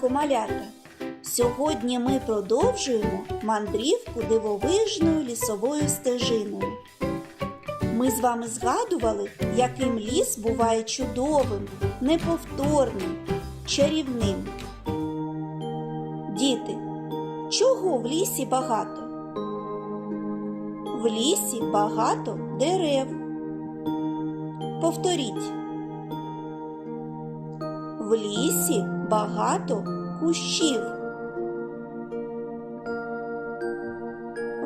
ранку, малята! Сьогодні ми продовжуємо мандрівку дивовижною лісовою стежиною. Ми з вами згадували, яким ліс буває чудовим, неповторним, чарівним. Діти, чого в лісі багато? В лісі багато дерев. Повторіть. В лісі багато кущів.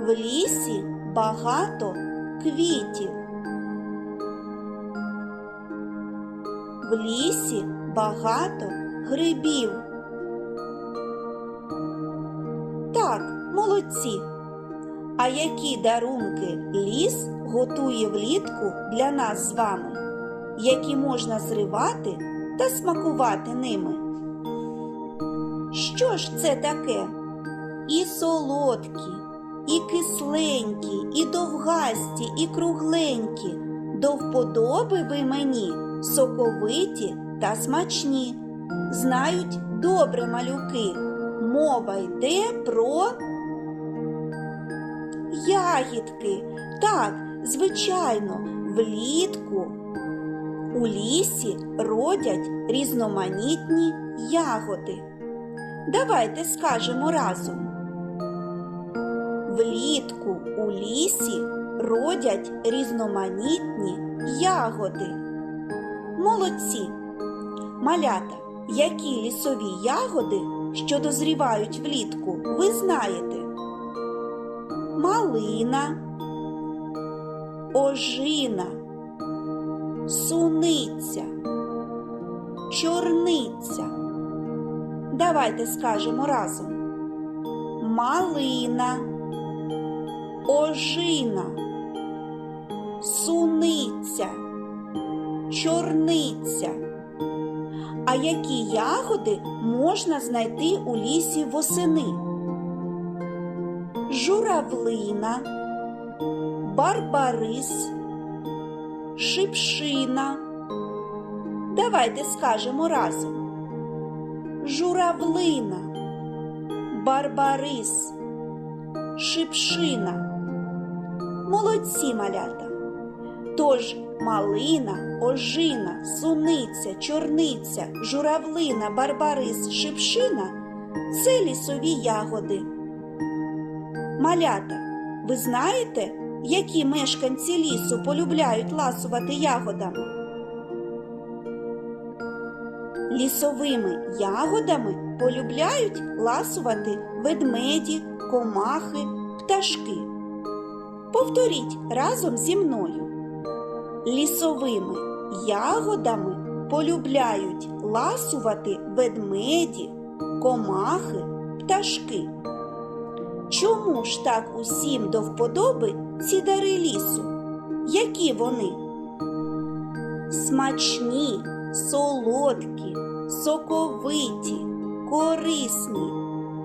В лісі багато квітів. В лісі багато грибів. Так, молодці. А які дарунки ліс готує влітку для нас з вами, які можна зривати та смакувати ними? Що ж це таке? І солодкі, і кисленькі, і довгасті, і кругленькі. До вподоби ви мені соковиті та смачні. Знають добре малюки. Мова йде про ягідки. Так, звичайно, влітку у лісі родять різноманітні ягоди. Давайте скажемо разом. Влітку у лісі родять різноманітні ягоди. Молодці! Малята, які лісові ягоди, що дозрівають влітку, ви знаєте? Малина, ожина, суниця, чорниця. Давайте скажемо разом. Малина, ожина, суниця, чорниця. А які ягоди можна знайти у лісі восени? Журавлина, барбарис, шипшина. Давайте скажемо разом. Журавлина, барбарис, шипшина. Молодці малята. Тож малина, ожина, суниця, чорниця, журавлина, барбарис, шипшина це лісові ягоди. Малята, ви знаєте, які мешканці лісу полюбляють ласувати ягодами? Лісовими ягодами полюбляють ласувати ведмеді, комахи, пташки. Повторіть разом зі мною. Лісовими ягодами полюбляють ласувати ведмеді, комахи, пташки. Чому ж так усім до вподоби ці дари лісу? Які вони? Смачні, солодкі, соковиті, корисні,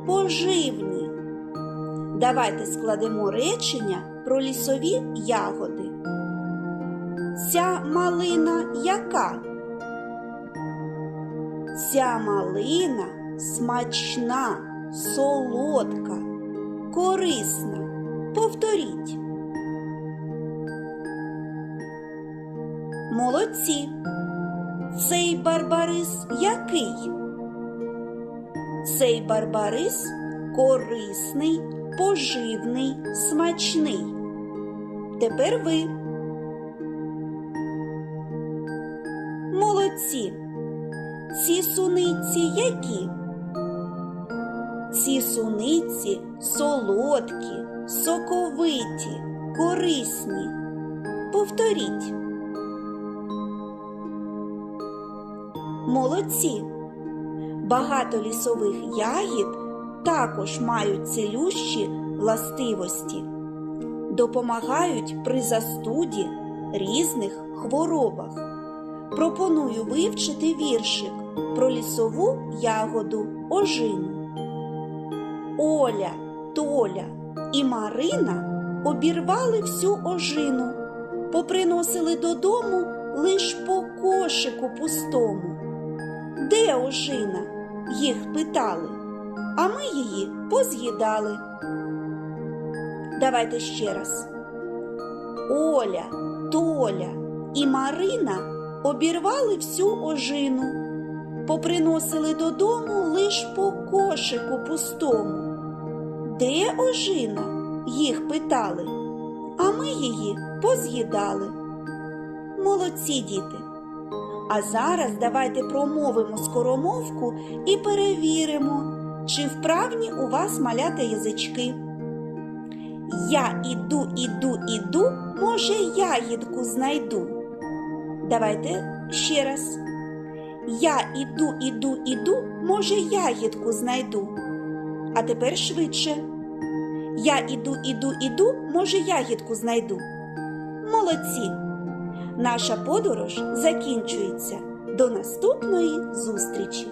поживні. Давайте складемо речення про лісові ягоди. Ця малина яка? Ця малина смачна, солодка, корисна. Повторіть. Молодці. Цей барбарис який? Цей барбарис корисний, поживний, смачний. Тепер ви. Молодці. Ці суниці які? Ці суниці солодкі, соковиті, корисні. Повторіть. Молодці. Багато лісових ягід також мають цілющі властивості, допомагають при застуді різних хворобах. Пропоную вивчити віршик про лісову ягоду ожину. Оля, Толя і Марина обірвали всю ожину, поприносили додому лиш по кошику пустому. Де ожина? їх питали, а ми її поз'їдали. Давайте ще раз. Оля, Толя і Марина обірвали всю ожину, поприносили додому лиш по кошику пустому. Де ожина? їх питали, а ми її поз'їдали. Молодці діти. А зараз давайте промовимо скоромовку і перевіримо, чи вправні у вас малята язички. Я іду, іду, іду, може, ягідку знайду. Давайте ще раз. Я іду, іду, іду, може, ягідку знайду. А тепер швидше. Я іду, іду, іду, може, ягідку знайду. Молодці! Наша подорож закінчується. До наступної зустрічі!